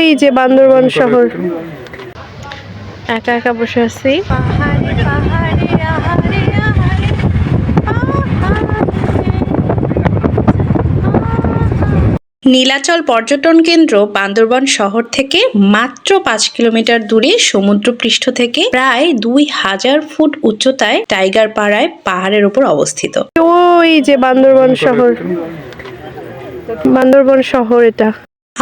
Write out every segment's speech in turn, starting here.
ওই যে বান্দরবান শহর। একা একা বসে আছি। নীলাচল পর্যটন কেন্দ্র বান্দরবান শহর থেকে মাত্র পাঁচ কিলোমিটার দূরে সমুদ্রপৃষ্ঠ থেকে প্রায় দুই হাজার ফুট উচ্চতায় টাইগার পাড়ায় পাহাড়ের উপর অবস্থিত। ওই যে বান্দরবান শহর। বান্দরবান শহর এটা।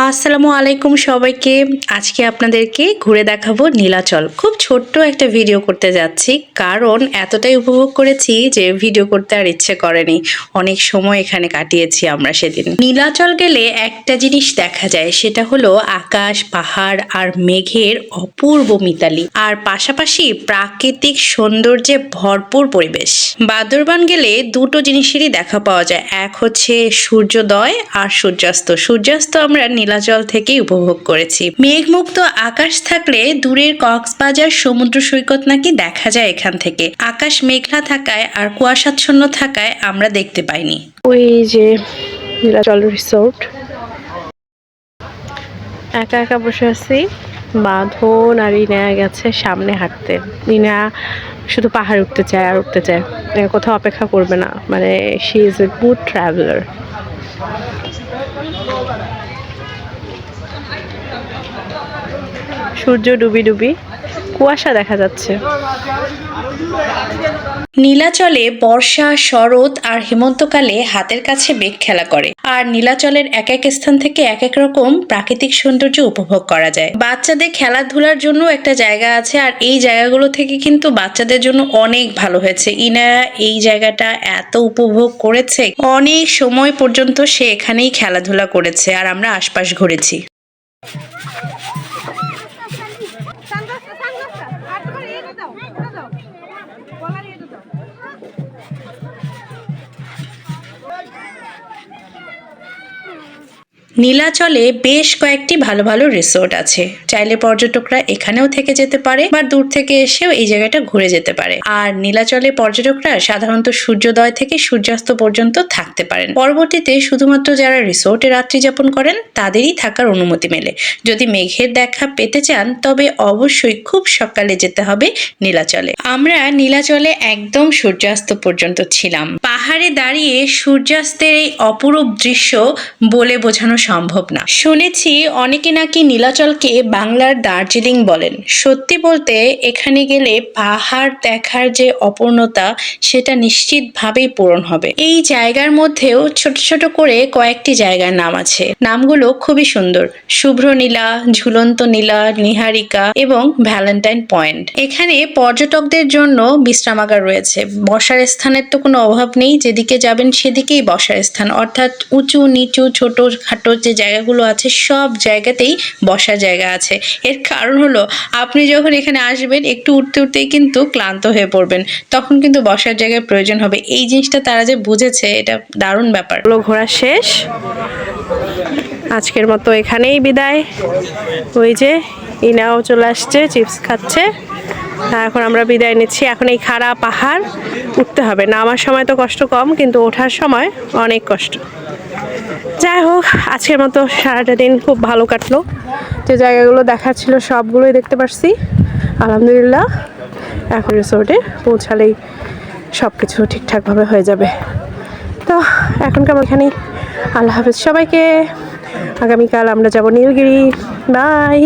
আসসালামু আলাইকুম সবাইকে। আজকে আপনাদেরকে ঘুরে দেখাবো নীলাচল। খুব ছোট্ট একটা ভিডিও করতে যাচ্ছি, কারণ এতটাই উপভোগ করেছি যে ভিডিও করতে আর ইচ্ছে করেনি। অনেক সময় এখানে কাটিয়েছি আমরা সেদিন। নীলাচল গেলে একটা জিনিস দেখা যায়, সেটা হলো আকাশ, পাহাড় আর মেঘের অপূর্ব মিতালি। আর পাশাপাশি প্রাকৃতিক সৌন্দর্যে ভরপুর পরিবেশ। বাদরবান গেলে দুটো জিনিসেরই দেখা পাওয়া যায়, এক হচ্ছে সূর্যোদয় আর সূর্যাস্ত। সূর্যাস্ত আমরা নীলাচল থেকেই উপভোগ করেছি। মেঘমুক্ত আকাশ থাকলে দূরের কক্সবাজার, সমুদ্র সৈকত নাকি দেখা যায় এখান থেকে। আকাশ মেঘলা থাকায় আর কুয়াশাচ্ছন্ন থাকায় আমরা দেখতে পাইনি। ওই যে নীলাচল রিসোর্ট একা একা বসে আছি। বাঁধন আর ইনা গেছে সামনে হাঁটতে। ইনা শুধু পাহাড় উঠতে চায়, আর উঠতে চায়। কোথাও অপেক্ষা করবে না। মানে she is a good traveller সূর্য ডুবি ডুবি কুয়াশা দেখা যাচ্ছে। নীলাচলে বর্ষা, শরৎ আর হেমন্তকালে হাতের কাছে বেগ খেলা করে। আর নীলাচলের এক এক স্থান থেকে এক এক রকম প্রাকৃতিক সৌন্দর্য উপভোগ করা যায়। বাচ্চাদের খেলাধুলার জন্য একটা জায়গা আছে আর এই জায়গাগুলো থেকে কিন্তু বাচ্চাদের জন্য অনেক ভালো হয়েছে। ইনা এই জায়গাটা এত উপভোগ করেছে। অনেক সময় পর্যন্ত সে এখানেই খেলাধুলা করেছে আর আমরা আশপাশ ঘুরেছি। নীলাচলে বেশ কয়েকটি ভালো ভালো রিসোর্ট আছে। চাইলে পর্যটকরা এখানেও থেকে যেতে পারে বা দূর থেকে এসেও এই জায়গাটা ঘুরে যেতে পারে। আর নীলাচলে পর্যটকরা সাধারণত সূর্যোদয় থেকে সূর্যাস্ত পর্যন্ত থাকতে পারেন। পরবর্তীতে শুধুমাত্র যারা রিসোর্টে রাত্রি যাপন করেন, তাদেরই থাকার অনুমতি মেলে। যদি মেঘের দেখা পেতে চান, তবে অবশ্যই খুব সকালে যেতে হবে নীলাচলে। আমরা নীলাচলে একদম সূর্যাস্ত পর্যন্ত ছিলাম। পাহাড়ে দাঁড়িয়ে সূর্যাস্তের এই অপরূপ দৃশ্য বলে বোঝানো সম্ভব না। শুনেছি অনেকে নাকি নীলাচলকে বাংলার দার্জিলিং বলেন। সত্যি বলতে এখানে গেলে পাহাড় দেখার যে অপূর্ণতা, সেটা নিশ্চিতভাবেই পূরণ হবে। এই জায়গার মধ্যেও ছোট ছোট করে কয়েকটি জায়গার নাম আছে। নামগুলো খুবই সুন্দর। শুভ্র নীলা, ঝুলন্ত নীলা, নিহারিকা এবং ভ্যালেন্টাইন পয়েন্ট। এখানে পর্যটকদের জন্য বিশ্রামাগার রয়েছে। বসার স্থানের তো কোনো অভাব নেই। যেদিকে যাবেন সেদিকেই বসার স্থান। অর্থাৎ উঁচু, নিচু ছোট খাটো যে জায়গাগুলো আছে, সব জায়গাতেই বসার জায়গা আছে। এর কারণ হলো, আপনি যখন এখানে আসবেন, একটু উঠতে উঠতেই কিন্তু ক্লান্ত হয়ে পড়বেন। তখন কিন্তু বসার জায়গার প্রয়োজন হবে। এই জিনিসটা তারা যে বুঝেছে, এটা দারুণ ব্যাপার। ঘোরা শেষ। আজকের মতো এখানেই বিদায়। ওই যে, ইনাও চলে আসছে, চিপস খাচ্ছে। এখন আমরা বিদায় নিচ্ছি। এখন এই খাড়া পাহাড় উঠতে হবে। নামার সময় তো কষ্ট কম, কিন্তু ওঠার সময় অনেক কষ্ট। যাই হোক, আজকের মতো সারাটা দিন খুব ভালো কাটলো। যে জায়গাগুলো দেখার ছিল সবগুলোই দেখতে পারছি। আলহামদুলিল্লাহ, এখন রিসোর্টে পৌঁছালেই সব কিছু ঠিকঠাকভাবে হয়ে যাবে। তো এখনকার এখানে? আল্লাহ হাফেজ সবাইকে। আগামীকাল আমরা যাব নীলগিরি। বাই।